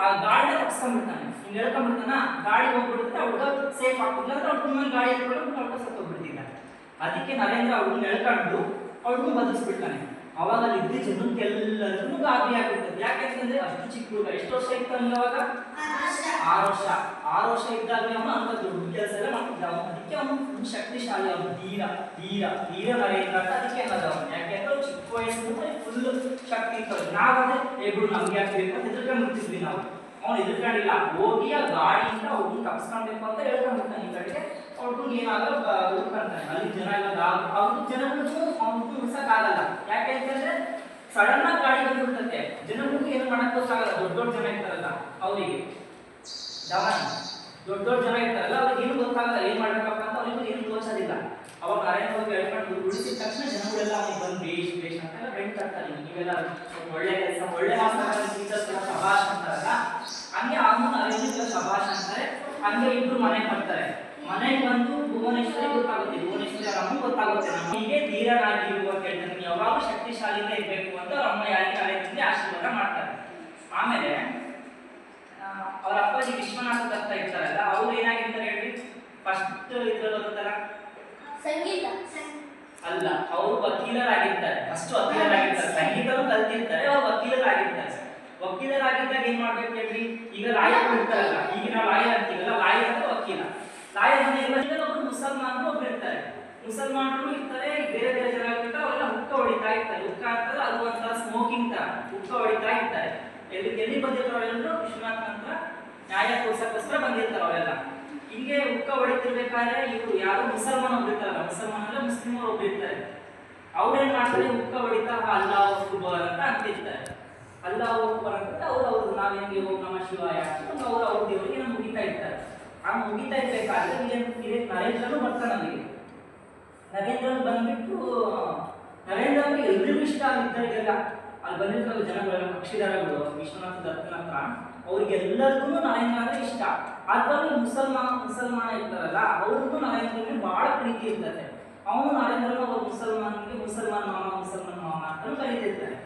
ಆ ಗಾಡಿನ ತಪ್ಪಿಸ್ಕೊಂಡ್ಬಿಡ್ತಾನೆ ಹಿಂಗೆ ಹೇಳ್ಕೊಂಡ್ಬಿಡ್ತಾನ ಗಾಡಿ ಹೋಗ್ಬಿಡುತ್ತೆ ಹುಡುಗ ಸೇಫ್ ಆಗ್ತಿಲ್ಲ ಅಂದ್ರೆ ಅವ್ರ ತುಂಬ ಗಾಡಿ ಎತ್ಕೊಂಡು ಅವ್ರ ಸತ್ತೋಗ್ಬಿಡ್ತಿದ್ದ ಅದಕ್ಕೆ ನರೇಂದ್ರ ಅವ್ರನ್ನ ಎಳ್ಕೊಂಡು ಅವ್ರನ್ನೂ ಬದಲಿಸ್ಬಿಡ್ತಾನೆ. ಅವಾಗ ಅಲ್ಲಿ ಇದ್ದ ಜನಕ್ಕೆಲ್ಲರಿಗೂ ಗಾಬರಿ ಆಗ್ಬಿಡ್ತದೆ. ಯಾಕೆಂತಂದ್ರೆ ಅಷ್ಟು ಚಿಕ್ಕ ಹುಡುಗ ಎಷ್ಟು ವರ್ಷ ಇತ್ತು ಅವಾಗ? ಆರು ವರ್ಷ. ಆರು ವರ್ಷ. ಇದ್ದಾಗಲೇ ಅವನು ಅಂತ ದೊಡ್ಡ ಕೆಲಸ ಎಲ್ಲ ಮಾಡ್ತಿದ್ದ ಅವನು. ಅದಕ್ಕೆ ಅವನು ಫುಲ್ ಶಕ್ತಿಶಾಲಿ ಅವನು ಧೀರ ಧೀರ ಧೀರ ನರೇಂದ್ರ ಅಂತ ಅದಕ್ಕೆ ಅನ್ನೋದು ಅವನು ಯಾಕೆಂದ್ರೆ ಅವ್ನು ಚಿಕ್ಕ ವಯಸ್ಸಿನಿಂದ ಫುಲ್ ಶಕ್ತಿ ಇರ್ತದೆ ನಾವಾದ್ರೆ ಏ ಬಿಡು ನಮ್ಗೆ ಯಾಕೆ ಬೇಕು ಅಂತ ಹೆದರ್ಕೊಂಡ್ಬಿಡ್ತಿದ್ವಿ ನಾವು ಅವ್ನು ಹೆದರ್ಕೊಂಡಿಲ್ಲ ಹೋಗಿ ಆ ಗಾಡಿಯಿಂದ ಅವ್ನು ತಪ್ಸ್ಕೊಳ್ಬೇಕು ಅಂತ ಹೇಳ್ಕೊಂಡ್ಬಿಡ್ತಾನೆ ಈ ಕಡೆಗೆ ಅವ್ರಿಗೂ ಏನಾಗಲ್ಲ ಹುಡ್ಕೊಂತಾನೆ ಅಲ್ಲಿ ಜನ ಎಲ್ಲ ಅವ್ರಿಗೂ ಜನಗಳಿಗೂ ಅವ್ನಿಗೂ ಉಳ್ಸಕ್ಕಾಗಲ್ಲ ಯಾಕೆ ಅಂತಂದ್ರೆ ಸಡನ್ ಆಗಿ ಗಾಡಿ ಬಂದ್ಬಿಡ್ತಂತೆ ಜನಗಳಿಗೆ ಏನು ಮಾಡಕ್ ಗೊತ್ತಾಗಲ್ಲ ದೊಡ್ಡ ದೊಡ್ಡ ಜನ ಇರ್ತಾರಲ್ಲ ಅವರಿಗೆ ಜವಾನ್ ದೊಡ್ಡ ದೊಡ್ಡ ಜನ ಇರ್ತಾರಲ್ಲ ಅವ್ರಿಗೆ ಏನು ಗೊತ್ತಾಗಲ್ಲ ಏನ್ ಮಾಡ್ಬೇಕಪ್ಪ ಅಂತ ಅವ್ರಿಗೂ ಏನು ತೋಚೋದಿಲ್ಲ ಅವಾಗ ನರೇಂದ್ರ ಮೋದಿ ಹೇಳ್ಕೊಂಡು ಉಳಿಸಿದ ತಕ್ಷಣ ಜನಗಳೆಲ್ಲ ಅವ್ನಿಗೆ ಬಂದು ಅಂತ ಬೇಷ್ ಅಂತಾರೆ ನೀವೆಲ್ಲ ಒಳ್ಳೆ ಕೆಲಸ, ಒಳ್ಳೆ ಮಾತಾಡೋದು ಟೀಚರ್ಸ್ ಶಬಾಷ್ ಅಂತಾರಲ್ಲ ಹಂಗೆ ಅವನು ನರೇಂದ್ರ ಶಬಾಷ್ ಅಂತಾರೆ ಹಂಗೆ ಇಬ್ರು ಮನೆಗೆ ಬರ್ತಾರೆ. ಮನೆಗೆ ಬಂದು ಭುವನೇಶ್ವರ ಗೊತ್ತಾಗುತ್ತೆ. ಭುವನೇಶ್ವರ ಅಮ್ಮ ಗೊತ್ತಾಗುತ್ತೆ. ನಮಗೆ ಧೀರನಾಗಿ ಅಂತ ಹೇಳ್ತಾರೆ ಯಾವಾಗ ಶಕ್ತಿಶಾಲಿಯಿಂದ ಇರಬೇಕು ಅಂತ ಅವ್ರ ಅಮ್ಮ ಯಾರಿಗೆ ನರೇಂದ್ರನಿಗೆ ಆಶೀರ್ವಾದ ಮಾಡ್ತಾರೆ. ಆಮೇಲೆ ಅವ್ರ ಅಪ್ಪಾಜಿ ವಿಶ್ವನಾಥ ದತ್ತ ಇರ್ತಾರಲ್ಲ, ಅವ್ರು ಏನಾಗಿರ್ತಾರೆ ಹೇಳಿ? ಫಸ್ಟ್ ಇದ್ರಲ್ಲಿ ಬರುತ್ತಲ್ಲ? ಸಂಗೀತ. ಅಲ್ಲ, ಅವರು ವಕೀಲರಾಗಿರ್ತಾರೆ. ಅಷ್ಟು ವಕೀಲರಾಗಿರ್ತಾರೆ. ಸಂಗೀತನೂ ಕಲ್ತಿರ್ತಾರೆ, ಅವ್ರು ವಕೀಲರಾಗಿರ್ತಾರೆ. ವಕೀಲರಾಗಿದ್ದಾಗ ಏನ್ ಮಾಡ್ಬೇಕು ಹೇಳ್ರಿ? ಈಗ ಲಾಯರ್ ಇರ್ತಾರಲ್ಲ, ಈಗ ನಾವು ಲಾಯರ್ ಅಂತೀವಲ್ಲ ಲಾಯರ್ ಅಂತ ವಕೀಲ. ಲಾಯರ್ ಮನೆಯಲ್ಲಿ ಒಬ್ರು ಮುಸಲ್ಮಾನರು ಒಬ್ರು ಇರ್ತಾರೆ. ಮುಸಲ್ಮಾನರು ಇರ್ತಾರೆ, ಬೇರೆ ಬೇರೆ ಜನ ಇರ್ತಾರೆ, ಅವೆಲ್ಲ ಹುಕ್ಕ ಹೊಡಿತಾ ಇರ್ತಾರೆ. ಹುಕ್ಕ ಅಂತಂದ್ರೆ ಅದು ಒಂಥರ ಸ್ಮೋಕಿಂಗ್ ತರ, ಹುಕ್ಕ ಹೊಡಿತಾ ಇರ್ತಾರೆ. ಎಲ್ಲಿ ಎಲ್ಲಿ ಬಂದಿರ್ತಾರೆ ಅವರೆಲ್ಲರೂ ವಿಶ್ವನಾಥ್ ಅಂತ ನ್ಯಾಯ ಕೊಡ್ಸಕ್ಕೋಸ್ಕರ ಬಂದಿರ್ತಾರೆ ಅವರೆಲ್ಲ ಹಿಂಗೆ ಹುಕ್ಕ ಹೊಡಿತಿರ್ಬೇಕಾದ್ರೆ ಇವರು ಯಾರು ಮುಸಲ್ಮಾನ ಒಬ್ರು ಮುಸಲ್ಮಾನ್ ಅಂದ್ರೆ ಮುಸ್ಲಿಮರು ಒಬ್ಬಿರ್ತಾರೆ ಅವ್ರೇನ್ ಮಾಡ್ತಾರೆ? ಹುಕ್ಕ ಹೊಡಿತಾ ಅಲ್ಲಾ ಅಕ್ಬರ್ ಅಂತ ಅಂತಿರ್ತಾರೆ. ಅಲ್ಲಾ ಅಕ್ಬರ್ ಅಂತ ಅವ್ರು ಅವ್ರು ನಾವೇನಿಗೆ ಓಂ ನಮ ಶಿವಾಯ ಅಂತ ಅವ್ರು ಅವ್ರ ದೇವರಿಗೆ ನಾವು ಮುಗಿತಾ ಇರ್ತಾರೆ. ಆ ಮುಗಿತಾ ಇರ್ಬೇಕಾದ್ರೆ ಇಲ್ಲಿ ನರೇಂದ್ರನು ಬರ್ತಾನೆ ನಮಗೆ ನರೇಂದ್ರನು ಬಂದ್ಬಿಟ್ಟು ನರೇಂದ್ರ ಅವ್ರಿಗೆ ಎಲ್ರಿಗೂ ಇಷ್ಟ ಆಗಿದ್ದಾರೆ ಅಲ್ಲಿ ಬಂದಿರ್ತಾರೆ ಜನಗಳೆಲ್ಲ ಪಕ್ಷಿದಾರಗಳು. ವಿಶ್ವನಾಥ ದತ್ತನ ಹತ್ರ ಅವ್ರಿಗೆಲ್ಲರಿಗೂ ನರೇಂದ್ರ ಅಂದ್ರೆ ಇಷ್ಟ. ಅದರಲ್ಲಿ ಮುಸಲ್ಮಾನ ಮುಸಲ್ಮಾನ ಇರ್ತಾರಲ್ಲ, ಅವ್ರಿಗೂ ನರೇಂದ್ರನಿಗೆ ಬಹಳ ಪ್ರೀತಿ ಇರ್ತದೆ. ಅವನು ನಾಯಕರನ್ನು ಅವ್ರ ಮುಸಲ್ಮಾನಿಗೆ ಮುಸಲ್ಮಾನ್ ಮಾಮ ಮುಸಲ್ಮಾನ್ ಮಾಮ ಅಂತ ಕರೀತಿರ್ತಾರೆ.